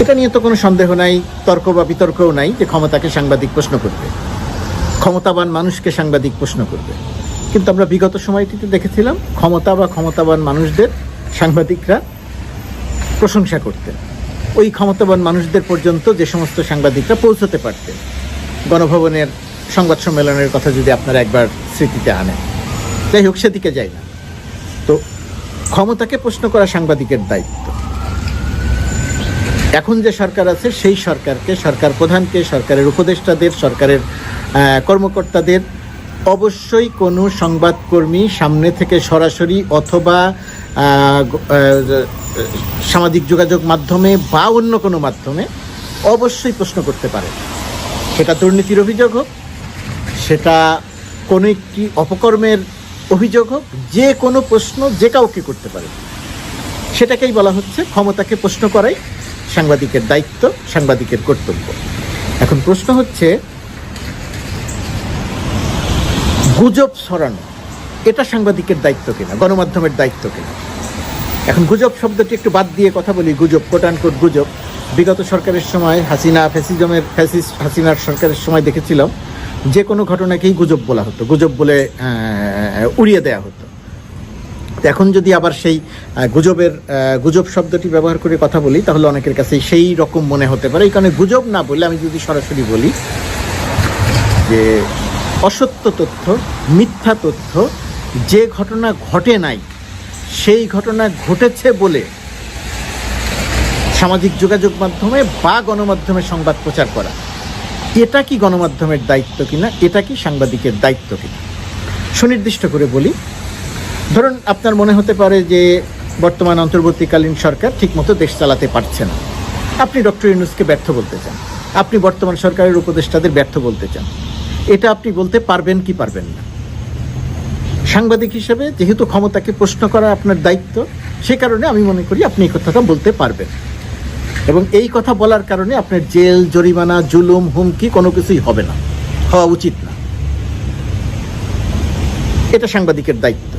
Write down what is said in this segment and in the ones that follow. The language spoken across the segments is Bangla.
এটা নিয়ে তো কোনো সন্দেহ নাই, তর্ক বা বিতর্কও নাই যে ক্ষমতাকে সাংবাদিক প্রশ্ন করবে। ক্ষমতাবান মানুষকে সাংবাদিক প্রশ্ন করবে। কিন্তু আমরা বিগত সময়টিতে দেখেছিলাম, ক্ষমতা বা ক্ষমতাবান মানুষদের সাংবাদিকরা প্রশংসা করতেন। ওই ক্ষমতাবান মানুষদের পর্যন্ত যে সমস্ত সাংবাদিকরা পৌঁছতে পারতেন। গণভবনের সংবাদ সম্মেলনের কথা যদি আপনারা একবার স্মৃতিতে আনেন। যাই হোক, সেদিকে যাই না। তো ক্ষমতাকে প্রশ্ন করা সাংবাদিকের দায়িত্ব। এখন যে সরকার আছে, সেই সরকারকে, সরকার প্রধানকে, সরকারের উপদেষ্টাদের, সরকারের কর্মকর্তাদের অবশ্যই কোনো সংবাদকর্মী সামনে থেকে সরাসরি অথবা সামাজিক যোগাযোগ মাধ্যমে বা অন্য কোনো মাধ্যমে অবশ্যই প্রশ্ন করতে পারে। সেটা দুর্নীতির অভিযোগ হোক, সেটা কোনো একটি অপকর্মের অভিযোগ হোক, যে কোনো প্রশ্ন যে কাউকে করতে পারে। সেটাকেই বলা হচ্ছে ক্ষমতাকে প্রশ্ন করাই। সাংবাদিকের দায়িত্ব, সাংবাদিকের কর্তব্য। এখন প্রশ্ন হচ্ছে, গুজব ছড়ানো, এটা সাংবাদিকের দায়িত্ব কিনা, গণমাধ্যমের দায়িত্ব কিনা? এখন গুজব শব্দটি একটু বাদ দিয়ে কথা বলি, গুজব কোটানকোট গুজব। বিগত সরকারের সময় হাসিনা, ফ্যাসিজমের, ফ্যাসিস, হাসিনার সরকারের সময় দেখেছিলাম, যে কোনো ঘটনাকেই গুজব বলা হতো। গুজব বলে উড়িয়ে দেয়া হতো। এখন যদি আবার সেই গুজবের গুজব শব্দটি ব্যবহার করে কথা বলি, তাহলে অনেকের কাছে সেই রকম মনে হতে পারে। এই কারণে গুজব না বলে আমি যদি সরাসরি বলি যে অসত্য তথ্য, মিথ্যা তথ্য, যে ঘটনা ঘটে নাই, সেই ঘটনা ঘটেছে বলে সামাজিক যোগাযোগ মাধ্যমে বা গণমাধ্যমে সংবাদ প্রচার করা, এটা কি গণমাধ্যমের দায়িত্ব কিনা, এটা কি সাংবাদিকের দায়িত্ব কিনা? সুনির্দিষ্ট করে বলি ধরুন, আপনার মনে হতে পারে যে বর্তমান অন্তর্বর্তীকালীন সরকার ঠিকমতো দেশ চালাতে পারছে না। আপনি ডক্টর ইউনুসকে ব্যর্থ বলতে চান। আপনি বর্তমান সরকারের উপদেষ্টাদের ব্যর্থ বলতে চান। এটা আপনি বলতে পারবেন কি পারবেন না। সাংবাদিক হিসেবে যেহেতু ক্ষমতাকে প্রশ্ন করা আপনার দায়িত্ব, সে কারণে আমি মনে করি আপনি এই কথাটা বলতে পারবেন। এবং এই কথা বলার কারণে আপনার জেল, জরিমানা, জুলুম, হুমকি কোনো কিছুই হবে না। হওয়া উচিত না। এটা সাংবাদিকের দায়িত্ব।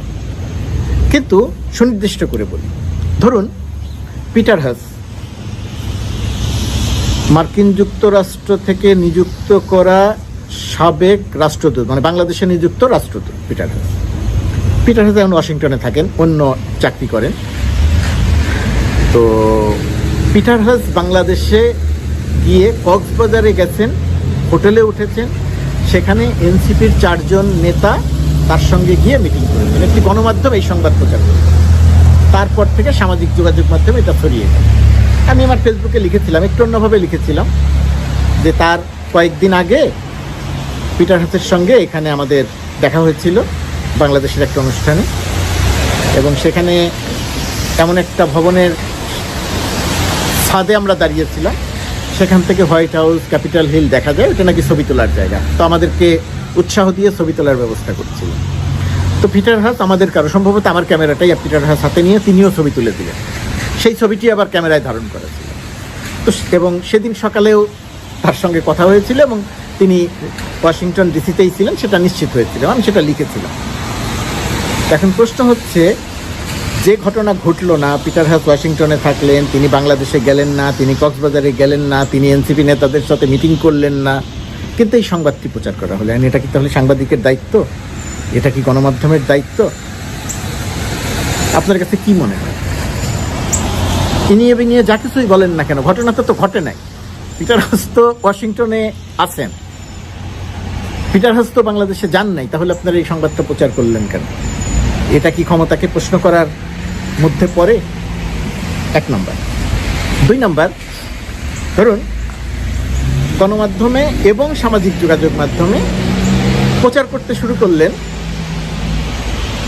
কিন্তু সুনির্দিষ্ট করে বলি। ধরুন, পিটার হাস, মার্কিন যুক্তরাষ্ট্র থেকে নিযুক্ত করা সাবেক রাষ্ট্রদূত মানে বাংলাদেশে নিযুক্ত রাষ্ট্রদূত পিটার হাস। পিটার হাস এখন ওয়াশিংটনে থাকেন, অন্য চাকরি করেন। তো পিটার হাস বাংলাদেশে গিয়ে কক্সবাজারে গেছেন, হোটেলে উঠেছেন, সেখানে এনসিপির চারজন নেতা তার সঙ্গে গিয়ে মিটিং করেছেন একটি গণমাধ্যম এই সংবাদ প্রচার করেছে তারপর থেকে সামাজিক যোগাযোগ মাধ্যমে এটা ছড়িয়ে গেল আমি আমার ফেসবুকে লিখেছিলাম, একটু অন্যভাবে লিখেছিলাম যে তার কয়েকদিন আগে পিটার হাসের সঙ্গে এখানে আমাদের দেখা হয়েছিল, বাংলাদেশের একটা অনুষ্ঠানে। এবং সেখানে এমন একটা ভবনের ছাদে আমরা দাঁড়িয়েছিলাম। সেখান থেকে হোয়াইট হাউস, ক্যাপিটাল হিল দেখা যায়, ওটা নাকি ছবি তোলার জায়গা। তো আমাদেরকে উৎসাহ দিয়ে ছবি তোলার ব্যবস্থা করছিল। তো পিটার হাস আমাদের কারও, সম্ভবত আমার ক্যামেরাটাই পিটার হাস হাতে নিয়ে তিনিও ছবি তুলে দিলেন। সেই ছবিটি আবার ক্যামেরায় ধারণ করেছিল। তো এবং সেদিন সকালেও তার সঙ্গে কথা হয়েছিল এবং তিনি ওয়াশিংটন ডিসিতেই ছিলেন, সেটা নিশ্চিত হয়েছিল। আমি সেটা লিখেছিলাম। এখন প্রশ্ন হচ্ছে, যে ঘটনা ঘটলো না, পিটার হাস ওয়াশিংটনে থাকলেন, তিনি বাংলাদেশে গেলেন না, তিনি কক্সবাজারে গেলেন না, তিনি এনসিপি নেতাদের সাথে মিটিং করলেন না কিন্তু এই সংবাদটি প্রচার করা হলো। এটা কি তাহলে সাংবাদিকের দায়িত্ব? এটা কি গণমাধ্যমের দায়িত্ব? আপনার কাছে কি মনে হয়? ইনিয়ে বিনিয়ে যা কিছুই বলেন না কেন, ঘটনা তো ঘটে নাই। পিটার হাস তো ওয়াশিংটনে আছেন। পিটার হাস তো বাংলাদেশে যান নাই, তাহলে আপনারা এই সংবাদটা প্রচার করলেন কেন? এটা কি ক্ষমতাকে প্রশ্ন করার মধ্যে পড়ে? এক নম্বর। দুই নম্বর, ধরুন গণমাধ্যমে এবং সামাজিক যোগাযোগ মাধ্যমে প্রচার করতে শুরু করলেন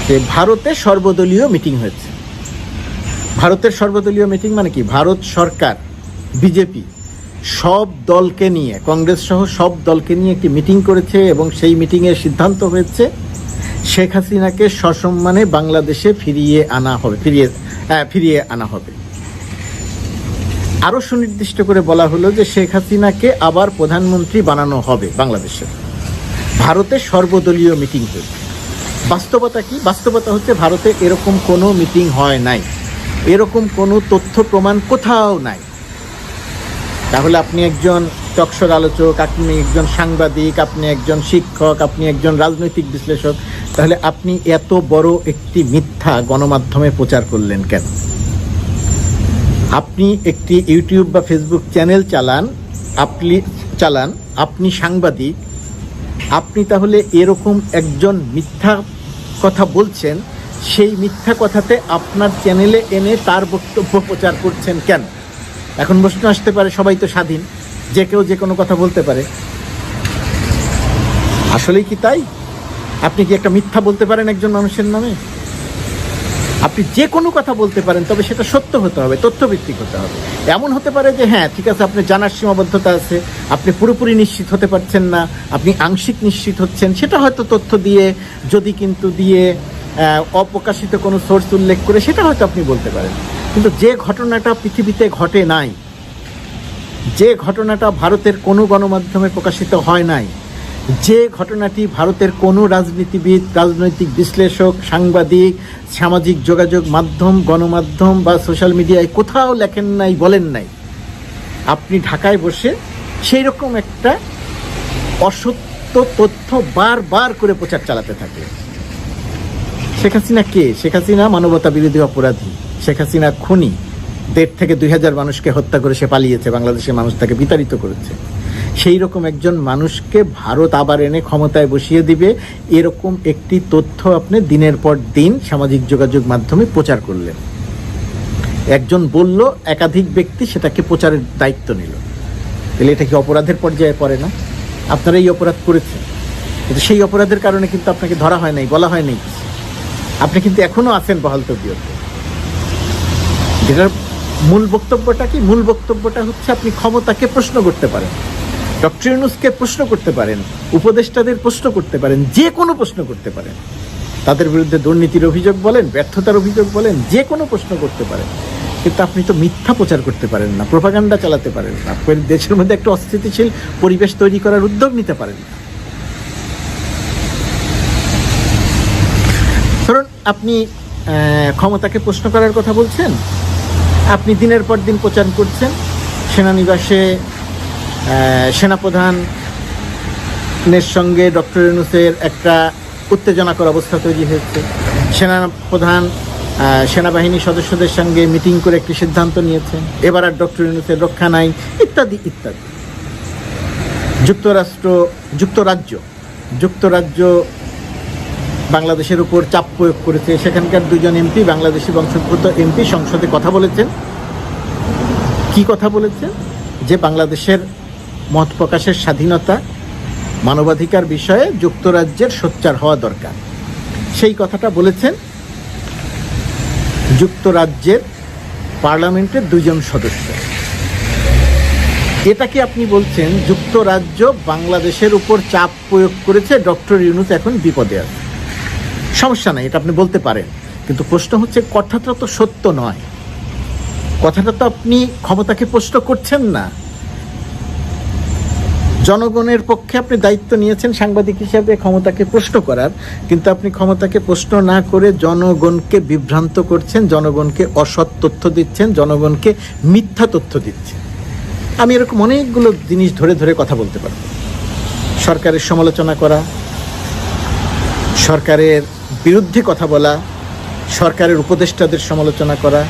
যে ভারতে সর্বদলীয় মিটিং হয়েছে। ভারতের সর্বদলীয় মিটিং মানে কি? ভারত সরকার, বিজেপি সব দলকে নিয়ে, কংগ্রেস সহ সব দলকে নিয়ে একটি মিটিং করেছে এবং সেই মিটিংয়ের সিদ্ধান্ত হয়েছে শেখ হাসিনাকে সসম্মানে বাংলাদেশে ফিরিয়ে আনা হবে, ফিরিয়ে ফিরিয়ে আনা হবে। আরও সুনির্দিষ্ট করে বলা হলো যে শেখ হাসিনাকে আবার প্রধানমন্ত্রী বানানো হবে বাংলাদেশে। ভারতে সর্বদলীয় মিটিং হয়েছে বাস্তবতা কি? বাস্তবতা হচ্ছে ভারতে এরকম কোনো মিটিং হয় নাই। এরকম কোনো তথ্য প্রমাণ কোথাও নাই। তাহলে আপনি একজন টকশোর আলোচক, আপনি একজন সাংবাদিক, আপনি একজন শিক্ষক, আপনি একজন রাজনৈতিক বিশ্লেষক, তাহলে আপনি এত বড় একটি মিথ্যা গণমাধ্যমে প্রচার করলেন কেন? আপনি একটি ইউটিউব বা ফেসবুক চ্যানেল চালান, আপনি চালান, আপনি সাংবাদিক, আপনি তাহলে এরকম একজন মিথ্যা কথা বলছেন, সেই মিথ্যা কথাতে আপনার চ্যানেলে এনে তার বক্তব্য প্রচার করছেন কেন? এখন প্রশ্ন আসতে পারে, সবাই তো স্বাধীন, যে কেউ যে কোনো কথা বলতে পারে। আসলেই কি তাই? আপনি কি একটা মিথ্যা বলতে পারেন একজন মানুষের নামে? আপনি যে কোনো কথা বলতে পারেন, তবে সেটা সত্য হতে হবে, তথ্যভিত্তিক হতে হবে। এমন হতে পারে যে হ্যাঁ ঠিক আছে, আপনি জানার সীমাবদ্ধতা আছে, আপনি পুরোপুরি নিশ্চিত হতে পারছেন না, আপনি আংশিক নিশ্চিত হচ্ছেন, সেটা হয়তো তথ্য দিয়ে, যদি কিন্তু দিয়ে অপ্রকাশিত কোনো সোর্স উল্লেখ করে, সেটা হয়তো আপনি বলতে পারেন। কিন্তু যে ঘটনাটা পৃথিবীতে ঘটে নাই, যে ঘটনাটা ভারতের কোনো গণমাধ্যমে প্রকাশিত হয় নাই যে ঘটনাটি ভারতের কোনো রাজনীতিবিদ, রাজনৈতিক বিশ্লেষক, সাংবাদিক, সামাজিক যোগাযোগ মাধ্যম, গণমাধ্যম বা সোশ্যাল মিডিয়ায় কোথাও লেখেন নাই, বলেন নাই। আপনি ঢাকায় বসে সেই রকম একটা অসত্য তথ্য বারবার করে প্রচার চালাতে থাকে শেখ হাসিনা কে? শেখ হাসিনা মানবতা বিরোধী অপরাধী। শেখ হাসিনা খুনি। দেড় থেকে দুই হাজার মানুষকে হত্যা করে সে পালিয়েছে। বাংলাদেশের মানুষ তাকে বিতাড়িত করেছে। সেই রকম একজন মানুষকে ভারত আবার এনে ক্ষমতায় বসিয়ে দিবে। এরকম একটি তথ্য আপনি দিনের পর দিন সামাজিক যোগাযোগ মাধ্যমে প্রচার করলেন। একজন বলল, একাধিক ব্যক্তি সেটাকে প্রচারের দায়িত্ব নিল। তাহলে এটা কি অপরাধের পর্যায়ে পড়ে না? আপনারা এই অপরাধ করেছেন। কিন্তু সেই অপরাধের কারণে কিন্তু আপনাকে ধরা হয় নাই, বলা হয় নাই আপনি কিন্তু এখনও আছেন বহাল তবিয়তে যেটার মূল বক্তব্যটা কি? মূল বক্তব্যটা হচ্ছে আপনি ক্ষমতাকে প্রশ্ন করতে পারেন। ডক্টর ইউনুসকে প্রশ্ন করতে পারেন, উপদেষ্টাদের প্রশ্ন করতে পারেন, যে কোনো প্রশ্ন করতে পারেন। তাদের বিরুদ্ধে দুর্নীতির অভিযোগ বলেন, ব্যর্থতার অভিযোগ বলেন, যে কোনো প্রশ্ন করতে পারেন। কিন্তু আপনি তো মিথ্যা প্রচার করতে পারেন না, প্রপাগান্ডা চালাতে পারেন না। দেশের মধ্যে একটা অস্থিতিশীল পরিবেশ তৈরি করার উদ্যোগ নিতে পারেন না। ধরুন, আপনি ক্ষমতাকে প্রশ্ন করার কথা বলছেন। আপনি দিনের পর দিন প্রচার করছেন। সেনানিবাসে সেনাপ্রধানের সঙ্গে ডক্টর ইউনুসের একটা উত্তেজনাকর অবস্থা তৈরি হয়েছে। সেনাপ্রধান সেনাবাহিনী সদস্যদের সঙ্গে মিটিং করে একটি সিদ্ধান্ত নিয়েছেন। এবার আর ডক্টর ইউনুসের রক্ষা নাই, ইত্যাদি ইত্যাদি। যুক্তরাষ্ট্র, যুক্তরাজ্য যুক্তরাজ্য বাংলাদেশের উপর চাপ প্রয়োগ করেছে। সেখানকার দুজন এমপি, বাংলাদেশি বংশোদ্ভূত এমপি সংসদে কথা বলেছেন। কি কথা বলেছেন? যে বাংলাদেশের মত প্রকাশের স্বাধীনতা মানবাধিকার বিষয়ে যুক্তরাজ্যের সোচ্চার হওয়া দরকার। সেই কথাটা বলেছেন যুক্তরাজ্যের পার্লামেন্টের দুজন সদস্য। এটা কি আপনি বলছেন? যুক্তরাজ্য বাংলাদেশের উপর চাপ প্রয়োগ করেছে ডক্টর ইউনুস এখন বিপদে আছে। সমস্যা নাই, এটা আপনি বলতে পারেন। কিন্তু প্রশ্ন হচ্ছে, কথাটা তো সত্য নয়। কথাটা তো আপনি ক্ষমতাকে প্রশ্ন করছেন না। জনগণের পক্ষে আপনি দায়িত্ব নিয়েছেন সাংবাদিক হিসাবে ক্ষমতাকে প্রশ্ন করার, কিন্তু আপনি ক্ষমতাকে প্রশ্ন না করে জনগণকে বিভ্রান্ত করছেন, জনগণকে অসৎ তথ্য দিচ্ছেন, জনগণকে মিথ্যা তথ্য দিচ্ছেন। আমি এরকম অনেকগুলো জিনিস ধরে ধরে কথা বলতে পারব। সরকারের সমালোচনা করা, সরকারের বিরুদ্ধে কথা বলা, সরকারের উপদেষ্টাদের সমালোচনা করা,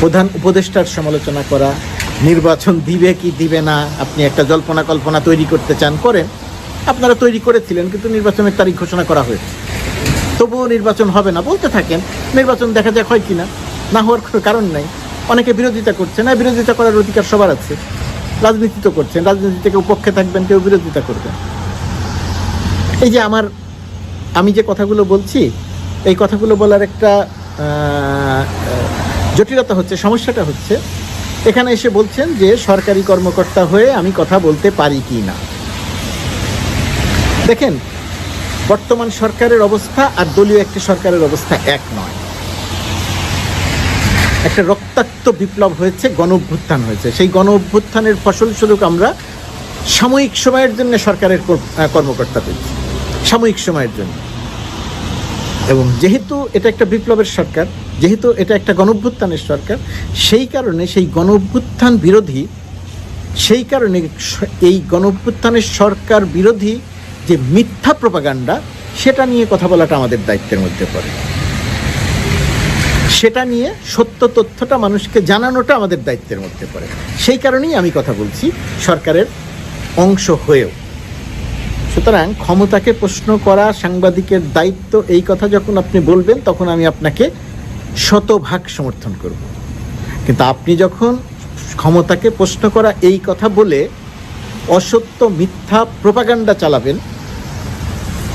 প্রধান উপদেষ্টার সমালোচনা করা নির্বাচন দিবে কি দিবে না, আপনি একটা জল্পনা কল্পনা তৈরি করতে চান, করেন। আপনারা তৈরি করেছিলেন, কিন্তু নির্বাচনের তারিখ ঘোষণা করা হয়েছে। তবুও নির্বাচন হবে না, বলতে থাকেন, নির্বাচন দেখা যাক হয় কি না না হওয়ার কোনো কারণ নাই। অনেকে বিরোধিতা করছে, না, বিরোধিতা করার অধিকার সবার আছে। রাজনীতি তো করছেন রাজনীতি থেকে পক্ষে থাকবেন, কেউ বিরোধিতা করবেন। এই যে আমার, আমি যে কথাগুলো বলছি, এই কথাগুলো বলার একটা জটিলতা হচ্ছে, সমস্যাটা হচ্ছে এখানে এসে বলছেন যে সরকারি কর্মকর্তা হয়ে আমি কথা বলতে পারি কি না। দেখেন, বর্তমান সরকারের অবস্থা আর দলীয় একটি সরকারের অবস্থা এক নয়। একটা রক্তাক্ত বিপ্লব হয়েছে গণ অভ্যুত্থান হয়েছে। সেই গণ অভ্যুত্থানের ফসলস্বরূপ আমরা সাময়িক সময়ের জন্য সরকারের কর্মকর্তা পেয়েছি। সাময়িক সময়ের জন্য। এবং যেহেতু এটা একটা বিপ্লবের সরকার যেহেতু এটা একটা গণভ্যুত্থানের সরকার, সেই কারণে সেই গণভ্যুত্থান বিরোধী, সেই কারণে এই গণভ্যুত্থানের সরকার বিরোধী যে মিথ্যা প্রপাগান্ডা, সেটা নিয়ে কথা বলাটা আমাদের দায়িত্বের মধ্যে পড়ে। সেটা নিয়ে সত্য তথ্যটা মানুষকে জানানোটা আমাদের দায়িত্বের মধ্যে পড়ে। সেই কারণেই আমি কথা বলছি সরকারের অংশ হয়েও। সুতরাং ক্ষমতাকে প্রশ্ন করা, সাংবাদিকের দায়িত্ব, এই কথা যখন আপনি বলবেন, তখন আমি আপনাকে শতভাগ সমর্থন করব। কিন্তু আপনি যখন ক্ষমতাকে প্রশ্ন করা এই কথা বলে অসত্য মিথ্যা প্রপাগান্ডা চালাবেন,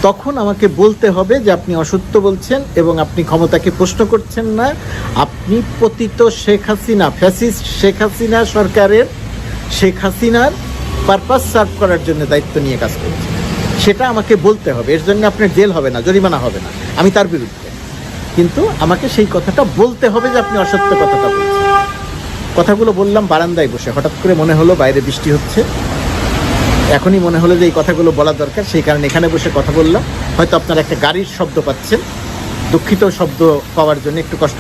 তখন আমাকে বলতে হবে যে আপনি অসত্য বলছেন এবং আপনি ক্ষমতাকে প্রশ্ন করছেন না। আপনি পতিত শেখ হাসিনা, ফ্যাসিস্ট শেখ হাসিনা সরকারের শেখ হাসিনার পারপাস সার্ভ করার জন্য দায়িত্ব নিয়ে কাজ করছেন। সেটা আমাকে বলতে হবে। এর জন্য আপনার জেল হবে না, জরিমানা হবে না। আমি তার বিরুদ্ধে। কিন্তু আমাকে সেই কথাটা বলতে হবে যে আপনি অসত্য কথাটা বলছেন। কথাগুলো বললাম, বারান্দায় বসে। হঠাৎ করে মনে হলো বাইরে বৃষ্টি হচ্ছে। এখনই মনে হলো যে এই কথাগুলো বলা দরকার, সেই কারণে এখানে বসে কথা বললাম। হয়তো আপনারা একটা গাড়ির শব্দ পাচ্ছেন। দুঃখিত শব্দ পাওয়ার জন্য একটু কষ্ট